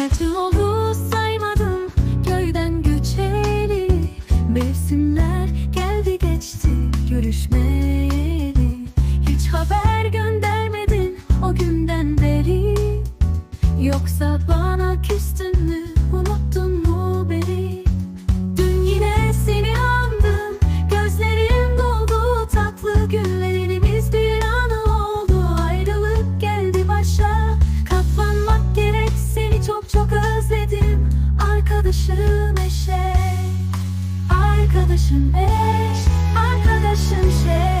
Kaç oldu saymadım köyden göçeli Mevsimler geldi geçti görüşmeyeli. Hiç haber göndermedin o günden beri. Yoksa bana küstün mü unuttun mu Arkadaşım eş Arkadaşım şey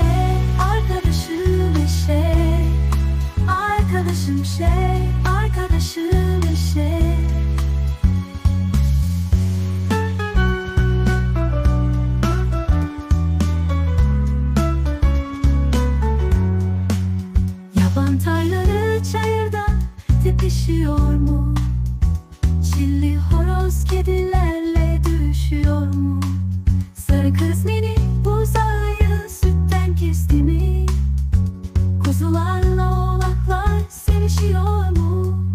şey Yaban tarlaları çayırda tepişiyor mu? Çilli horoz kedilerle düşüyor mu? Sarı kız sütten kesti? Kuzularla oğlaklar sevişiyor mu?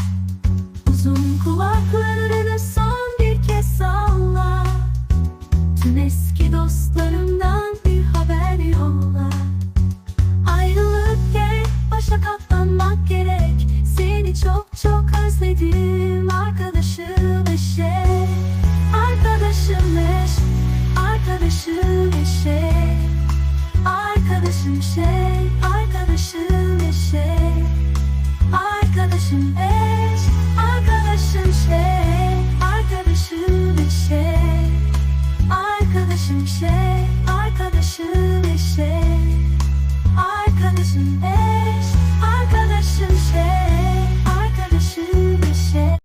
Uzun kulaklarını son bir kez salla. Tüm eski dostlarımdan bir haber yolla. Ayrılık gerek, başa katlanmak gerek. Seni çok çok özledim. Arkadaşım Arkadaşım şey, arkadaşım eşe Arkadaşım eş, arkadaşım şey. Arkadaşım eşe Arkadaşım şey.